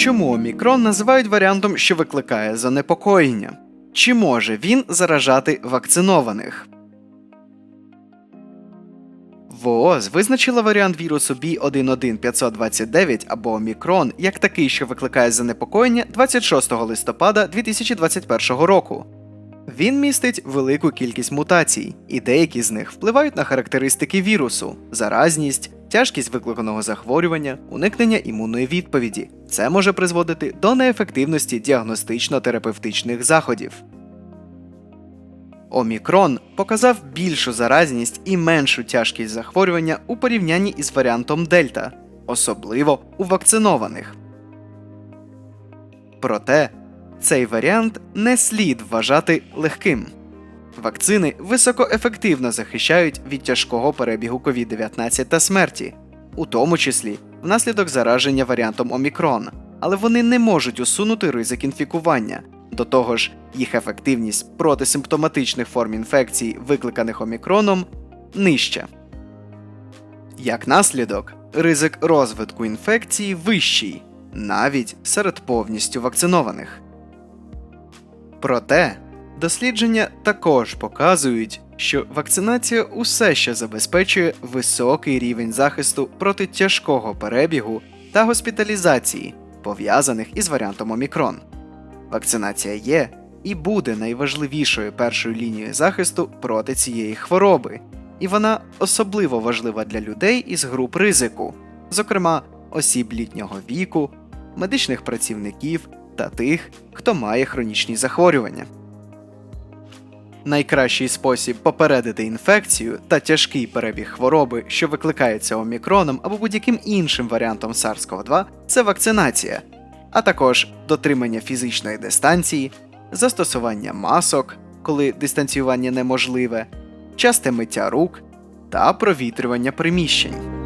Чому омікрон називають варіантом, що викликає занепокоєння? Чи може він заражати вакцинованих? ВООЗ визначила варіант вірусу B11529 або омікрон як такий, що викликає занепокоєння 26 листопада 2021 року. Він містить велику кількість мутацій, і деякі з них впливають на характеристики вірусу, заразність, тяжкість викликаного захворювання, уникнення імунної відповіді. Це може призводити до неефективності діагностично-терапевтичних заходів. Омікрон показав більшу заразність і меншу тяжкість захворювання у порівнянні із варіантом Дельта, особливо у вакцинованих. Проте цей варіант не слід вважати легким. Вакцини високоефективно захищають від тяжкого перебігу COVID-19 та смерті, у тому числі внаслідок зараження варіантом Омікрон, але вони не можуть усунути ризик інфікування. До того ж, їх ефективність проти симптоматичних форм інфекцій, викликаних омікроном, нижча. Як наслідок, ризик розвитку інфекції вищий, навіть серед повністю вакцинованих. Проте дослідження також показують, що вакцинація усе ще забезпечує високий рівень захисту проти тяжкого перебігу та госпіталізації, пов'язаних із варіантом Омікрон. Вакцинація є і буде найважливішою першою лінією захисту проти цієї хвороби, і вона особливо важлива для людей із груп ризику, зокрема осіб літнього віку, медичних працівників та тих, хто має хронічні захворювання. Найкращий спосіб попередити інфекцію та тяжкий перебіг хвороби, що викликається омікроном або будь-яким іншим варіантом SARS-CoV-2, це вакцинація, а також дотримання фізичної дистанції, застосування масок, коли дистанціювання неможливе, часте миття рук та провітрювання приміщень.